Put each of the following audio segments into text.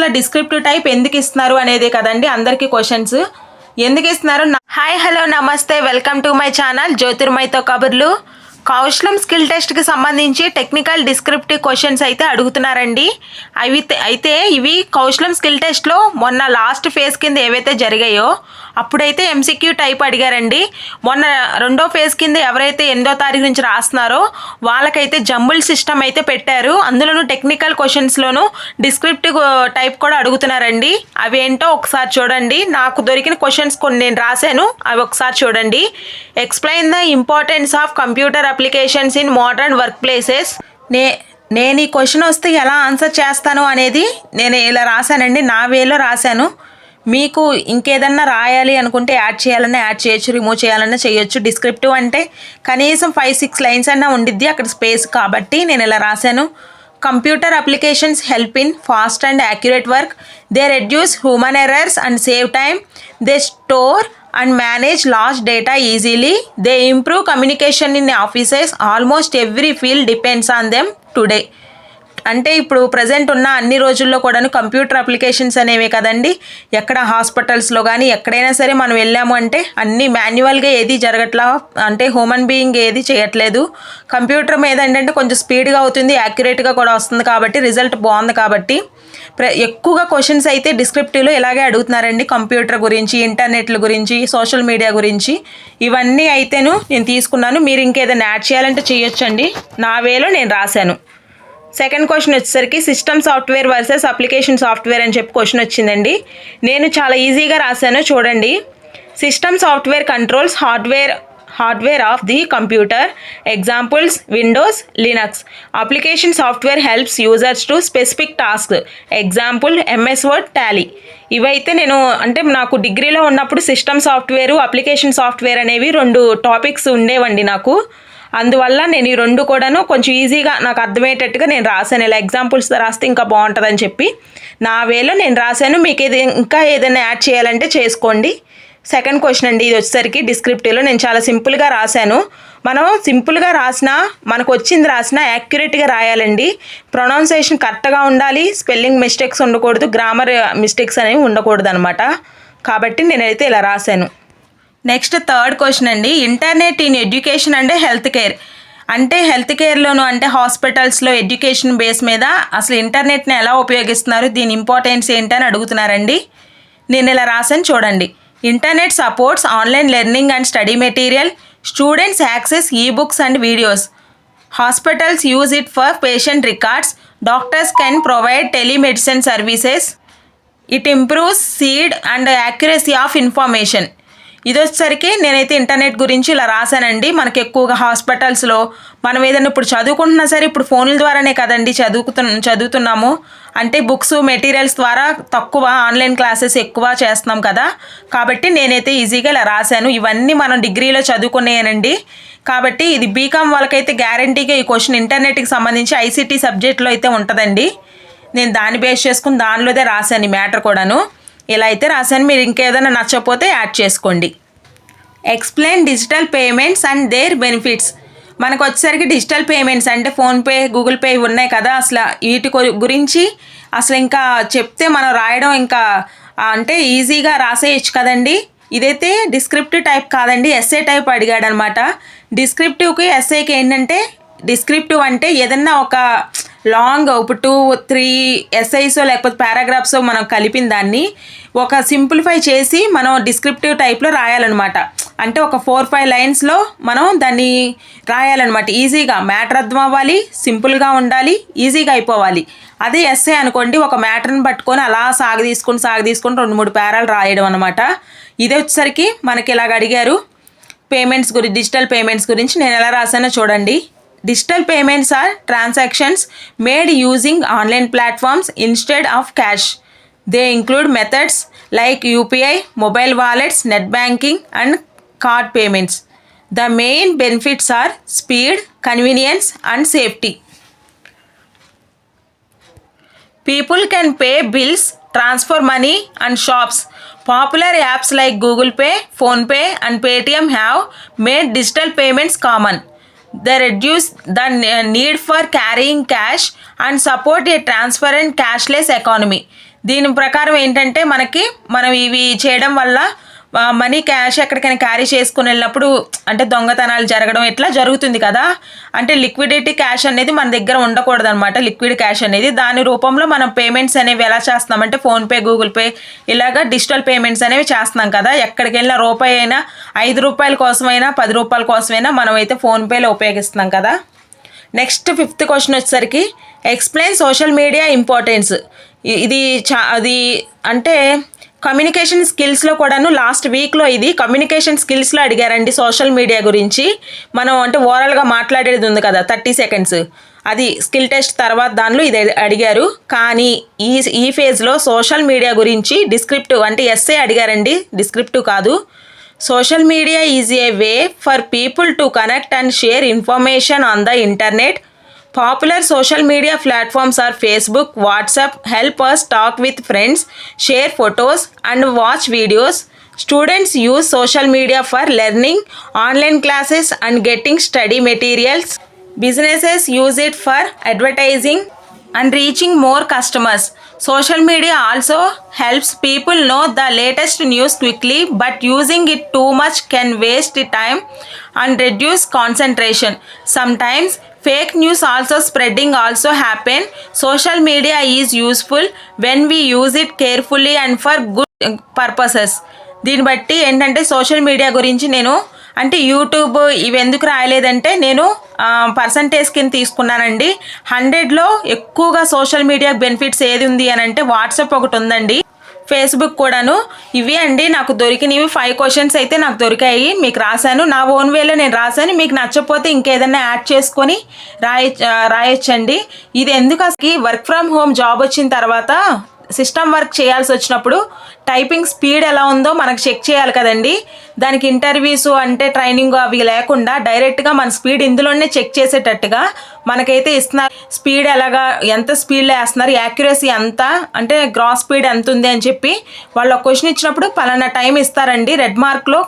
అసలు descriptive type ఎందుకు ఇస్తున్నారు అనేది కదండి అందరికీ క్వశ్చన్స్ ఎందుకు ఇస్తున్నారు? హాయ్ హలో నమస్తే వెల్కమ్ టు మై ఛానల్ జ్యోతిర్మయ్తో కబుర్లు. కౌశలం స్కిల్ టెస్ట్కి సంబంధించి టెక్నికల్ డిస్క్రిప్టివ్ క్వశ్చన్స్ అయితే అడుగుతున్నారండి. అవి అయితే ఇవి కౌశలం స్కిల్ టెస్ట్లో మొన్న లాస్ట్ ఫేజ్ కింద ఏవైతే జరిగాయో అప్పుడైతే ఎంసీక్యూ టైప్ అడిగారండి. మొన్న రెండో ఫేజ్ కింద ఎవరైతే ఎనిమిదో తారీఖు నుంచి రాస్తున్నారో వాళ్ళకైతే జంబుల్ సిస్టమ్ అయితే పెట్టారు. అందులోనూ టెక్నికల్ క్వశ్చన్స్లోనూ డిస్క్రిప్టివ్ టైప్ కూడా అడుగుతున్నారండి. అవి ఏంటో ఒకసారి చూడండి. నాకు దొరికిన క్వశ్చన్స్ కొన్ని నేను రాశాను. అవి ఒకసారి చూడండి. Explain the importance of computer applications in modern work places నే నేను ఈ క్వశ్చన్ వస్తే ఎలా ఆన్సర్ చేస్తాను అనేది నేను ఇలా రాశానండి నా వేలో రాశాను. మీకు ఇంకేదన్నా రాయాలి అనుకుంటే యాడ్ చేయాలన్నా యాడ్ చేయొచ్చు రిమూవ్ చేయాలన్నా చేయొచ్చు డిస్క్రిప్టివ్ అంటే కనీసం ఫైవ్ సిక్స్ లైన్స్ అన్నా ఉండిద్ది అక్కడ స్పేస్ కాబట్టి నేను ఇలా రాశాను. Computer applications help in fast and accurate work they reduce human errors and save time they store and manage large data easily. They improve communication in offices. Almost every field depends on them today. అంటే ఇప్పుడు present ఉన్న అన్ని రోజుల్లో కూడాను computer applications అనేవి కదండి. ఎక్కడ హాస్పిటల్స్లో కానీ ఎక్కడైనా సరే మనం వెళ్ళాము అంటే అన్ని మాన్యువల్గా ఏది జరగట్లా అంటే హ్యూమన్ బీయింగ్ ఏది చేయట్లేదు. కంప్యూటర్ మీద ఏంటంటే కొంచెం స్పీడ్గా అవుతుంది యాక్యురేట్గా కూడా వస్తుంది కాబట్టి రిజల్ట్ బాగుంది కాబట్టి ప్ర ఎక్కువగా క్వశ్చన్స్ అయితే డిస్క్రిప్టివ్లో ఇలాగే అడుగుతున్నారండి. కంప్యూటర్ గురించి ఇంటర్నెట్ల గురించి సోషల్ మీడియా గురించి. ఇవన్నీ అయితేను నేను తీసుకున్నాను. మీరు ఇంకేదైనా యాడ్ చేయాలంటే చేయొచ్చండి. నా వేలో నేను రాశాను. సెకండ్ క్వశ్చన్ వచ్చేసరికి system software versus application software అని చెప్పి క్వశ్చన్ వచ్చిందండి. నేను చాలా ఈజీగా రాశాను చూడండి. System software controls hardware hardware of the computer examples Windows Linux application software helps users to specific task example MS Word Tally ఇవైతే నేను అంటే నాకు డిగ్రీలో ఉన్నప్పుడు సిస్టమ్ సాఫ్ట్వేరు అప్లికేషన్ సాఫ్ట్వేర్ అనేవి రెండు టాపిక్స్ ఉండేవండి నాకు. అందువల్ల నేను ఈ రెండు కూడాను కొంచెం ఈజీగా నాకు అర్థమయ్యేటట్టుగా నేను రాశాను. ఇలా ఎగ్జాంపుల్స్ రాస్తే ఇంకా బాగుంటుందని చెప్పి నా వేలో నేను రాశాను. మీకు ఇది ఇంకా ఏదైనా యాడ్ చేయాలంటే చేసుకోండి. సెకండ్ క్వశ్చన్ అండి ఇది వచ్చేసరికి డిస్క్రిప్టివ్లో నేను చాలా సింపుల్గా రాశాను. మనం సింపుల్గా రాసినా మనకు వచ్చింది రాసినా యాక్యురేట్గా రాయాలండి. ప్రొనౌన్సియేషన్ కరెక్ట్గా ఉండాలి. స్పెల్లింగ్ మిస్టేక్స్ ఉండకూడదు. గ్రామర్ మిస్టేక్స్ అనేవి ఉండకూడదు అనమాట కాబట్టి నేనైతే ఇలా రాశాను. నెక్స్ట్ థర్డ్ క్వశ్చన్ అండి internet in education and health care. అంటే హెల్త్ కేర్లోను అంటే హాస్పిటల్స్లో ఎడ్యుకేషన్ బేస్ మీద అసలు ఇంటర్నెట్ని ఎలా ఉపయోగిస్తున్నారు దీని ఇంపార్టెన్స్ ఏంటని అడుగుతున్నారండి. నేను ఇలా రాసాను చూడండి. Internet supports online learning and study material students access e books and videos. Hospitals use it for patient records doctors can provide telemedicine services. It improves speed and accuracy of information. ఇది వచ్చేసరికి నేనైతే internet గురించి ఇలా రాశానండి. మనకి ఎక్కువగా హాస్పిటల్స్లో మనం ఏదైనా ఇప్పుడు చదువుకుంటున్నా సరే ఇప్పుడు ఫోన్ల ద్వారానే కదండి చదువుతు చదువుతున్నాము. అంటే బుక్స్ మెటీరియల్స్ ద్వారా తక్కువ ఆన్లైన్ క్లాసెస్ ఎక్కువ చేస్తున్నాం కదా. కాబట్టి నేనైతే ఈజీగా ఇలా రాశాను. ఇవన్నీ మనం డిగ్రీలో చదువుకునేనండి కాబట్టి ఇది బీకామ్ వాళ్ళకైతే గ్యారంటీగా ఈ క్వశ్చన్ ఇంటర్నెట్కి సంబంధించి ఐసీటీ సబ్జెక్ట్లో అయితే ఉంటుందండి. నేను దాన్ని బేస్ చేసుకుని దానిలోదే రాశాను ఈ మ్యాటర్ కూడాను. ఇలా అయితే రాశాను. మీరు ఇంకేదైనా నచ్చకపోతే యాడ్ చేసుకోండి. Explain digital payments and their benefits మనకు వచ్చేసరికి డిజిటల్ పేమెంట్స్ అంటే ఫోన్పే గూగుల్ పే ఉన్నాయి కదా. అసలు వీటి గురించి అసలు ఇంకా చెప్తే మనం రాయడం ఇంకా అంటే ఈజీగా రాసేయచ్చు కదండి. ఇదైతే డిస్క్రిప్టివ్ టైప్ కాదండి ఎస్ఏ టైప్ అడిగాడు అనమాట డిస్క్రిప్టివ్కి ఎస్ఏకి ఏంటంటే డిస్క్రిప్టివ్ అంటే ఏదన్నా ఒక లాంగ్ ఇప్పుడు టూ త్రీ ఎస్ఐసో లేకపోతే పారాగ్రాఫ్స్ మనం కలిపిన దాన్ని ఒక సింప్లిఫై చేసి మనం డిస్క్రిప్టివ్ టైప్లో రాయాలన్నమాట. అంటే ఒక ఫోర్ ఫైవ్ లైన్స్లో మనం దాన్ని రాయాలన్నమాట. ఈజీగా మ్యాటర్ అర్థం అవ్వాలి సింపుల్గా ఉండాలి ఈజీగా అయిపోవాలి. అదే ఎస్ఏ అనుకోండి ఒక మ్యాటర్ని పట్టుకొని అలా సాగు తీసుకొని సాగు తీసుకొని రెండు మూడు పేరాలు రాయడం అనమాట ఇదే వచ్చేసరికి మనకి ఇలాగ అడిగారు పేమెంట్స్ గురించి డిజిటల్ పేమెంట్స్ గురించి నేను ఎలా రాశానో చూడండి. Digital payments are transactions made using online platforms instead of cash. They include methods like UPI, mobile wallets, net banking and card payments. The main benefits are speed, convenience and safety. People can pay bills, transfer money and shops. Popular apps like Google Pay, Phone Pay, and Paytm have made digital payments common. They reduce the need for carrying cash and support a transparent cashless economy. దీని ప్రకారం ఏంటంటే మనకి మనం ఇవి చేయడం వల్ల money cash ఎక్కడికైనా carry చేసుకుని వెళ్ళినప్పుడు అంటే దొంగతనాలు జరగడం ఇట్లా జరుగుతుంది కదా? అంటే లిక్విడిటీ క్యాష్ అనేది మన దగ్గర ఉండకూడదు అనమాట లిక్విడ్ క్యాష్ అనేది దాని రూపంలో మనం పేమెంట్స్ అనేవి ఎలా చేస్తున్నామంటే ఫోన్పే గూగుల్ పే ఇలాగ డిజిటల్ పేమెంట్స్ అనేవి చేస్తున్నాం కదా. ఎక్కడికి వెళ్ళినా రూపాయి అయినా ఐదు రూపాయల కోసమైనా పది రూపాయల కోసమైనా మనం అయితే ఫోన్పేలో ఉపయోగిస్తున్నాం కదా. నెక్స్ట్ ఫిఫ్త్ క్వశ్చన్ వచ్చేసరికి ఎక్స్ప్లెయిన్ సోషల్ మీడియా ఇంపార్టెన్స్. ఇది చా అది అంటే కమ్యూనికేషన్ స్కిల్స్లో కూడాను లాస్ట్ వీక్లో ఇది కమ్యూనికేషన్ స్కిల్స్లో అడిగారండి సోషల్ మీడియా గురించి. మనం అంటే ఓవరాల్గా మాట్లాడేది ఉంది కదా థర్టీ సెకండ్స్. అది స్కిల్ టెస్ట్ తర్వాత దానిలో ఇది అడిగారు. కానీ ఈ ఈ ఫేజ్లో సోషల్ మీడియా గురించి డిస్క్రిప్టివ్ అంటే ఎస్ఏ అడిగారండి. డిస్క్రిప్టివ్ కాదు. Social media is a way for people to connect and share information on the internet. Popular social media platforms are Facebook, WhatsApp. Help us talk with friends, share photos, and watch videos. Students use social media for learning, online classes, and getting study materials. Businesses use it for advertising and reaching more customers. Social media also helps people know the latest news quickly, but using it too much can waste time and reduce concentration. Sometimes fake news also spreading also happen. Social media is useful when we use it carefully and for good purposes purposes. దీన్ని బట్టి ఏంటంటే social media గురించి నేను అంటే YouTube ఇవి ఎందుకు రాయలేదంటే నేను percentage కింద తీసుకున్నానండి. హండ్రెడ్లో ఎక్కువగా సోషల్ మీడియా బెనిఫిట్స్ ఏది ఉంది అని అంటే వాట్సాప్ ఒకటి ఉందండి. ఫేస్బుక్ కూడాను ఇవి అండి. నాకు దొరికినవి ఫైవ్ క్వశ్చన్స్ అయితే నాకు దొరికాయి. మీకు రాశాను. నా ఓన్ వేలో నేను రాశాను. మీకు నచ్చకపోతే ఇంకేదైనా యాడ్ చేసుకొని రాయ రాయొచ్చండి. ఇది ఎందుకు అసలు వర్క్ ఫ్రమ్ హోమ్ జాబ్ వచ్చిన తర్వాత సిస్టమ్ వర్క్ చేయాల్సి వచ్చినప్పుడు టైపింగ్ స్పీడ్ ఎలా ఉందో మనకు చెక్ చేయాలి కదండి. దానికి ఇంటర్వ్యూస్ అంటే ట్రైనింగ్ అవి లేకుండా డైరెక్ట్గా మన స్పీడ్ ఇందులోనే చెక్ చేసేటట్టుగా మనకైతే ఇస్తున్నారు. స్పీడ్ ఎలాగా ఎంత స్పీడ్లో వేస్తున్నారు యాక్యురసీ ఎంత అంటే గ్రాస్ స్పీడ్ ఎంత ఉంది అని చెప్పి వాళ్ళు ఒక క్వశ్చన్ ఇచ్చినప్పుడు పలానా టైం ఇస్తారండి. రెడ్ మార్క్లో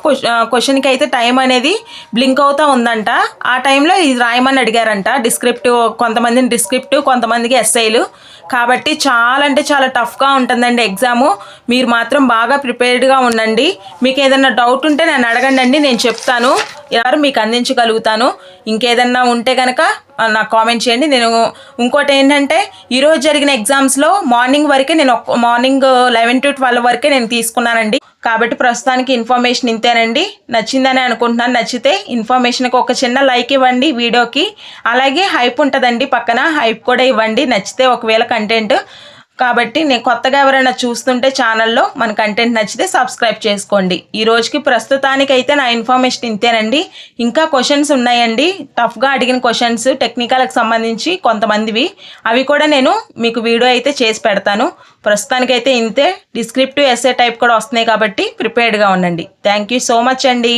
క్వశ్చన్కి అయితే టైం అనేది బ్లింక్ అవుతూ ఉందంట. ఆ టైంలో ఇది రాయమని అడిగారంట. డిస్క్రిప్టివ్ కొంతమందిని డిస్క్రిప్టివ్ కొంతమందికి ఎస్ఐలు. కాబట్టి చాలా అంటే చాలా టఫ్గా ఉంటుందండి ఎగ్జాము. మీరు మాత్రం బాగా ప్రిపేర్డ్గా ఉండండి. మీకు ఏదైనా డౌట్ ఉంటే నన్ను అడగండి అండి నేను చెప్తాను. ఎవరు మీకు అందించగలుగుతాను? ఇంకేదన్నా ఉంటే కనుక నాకు కామెంట్ చేయండి. నేను ఇంకోటి ఏంటంటే ఈరోజు జరిగిన ఎగ్జామ్స్లో మార్నింగ్ వరకే నేను ఒక్క- మార్నింగ్ లెవెన్ టు ట్వెల్వ్ వరకే నేను తీసుకున్నానండి. కాబట్టి ప్రస్తుతానికి ఇన్ఫర్మేషన్ ఇంతేనండి. నచ్చిందని అనుకుంటున్నాను. నచ్చితే ఇన్ఫర్మేషన్కి ఒక చిన్న లైక్ ఇవ్వండి వీడియోకి. అలాగే హైప్ ఉంటుందండి పక్కన. హైప్ కూడా ఇవ్వండి. నచ్చితే ఒకవేళ కంటెంట్ కాబట్టి నేను కొత్తగా ఎవరైనా చూస్తుంటే ఛానల్లో మన కంటెంట్ నచ్చితే సబ్స్క్రైబ్ చేసుకోండి. ఈ రోజుకి ప్రస్తుతానికి అయితే నా ఇన్ఫర్మేషన్ ఇంతేనండి. ఇంకా క్వశ్చన్స్ ఉన్నాయండి. టఫ్గా అడిగిన క్వశ్చన్స్ టెక్నికల్కి సంబంధించి కొంతమందివి. అవి కూడా నేను మీకు వీడియో అయితే చేసి పెడతాను. ప్రస్తుతానికైతే ఇంతే. డిస్క్రిప్టివ్ ఎస్ఏ టైప్ కూడా వస్తున్నాయి కాబట్టి ప్రిపేర్డ్గా ఉండండి. థ్యాంక్ యూ సో మచ్ అండి.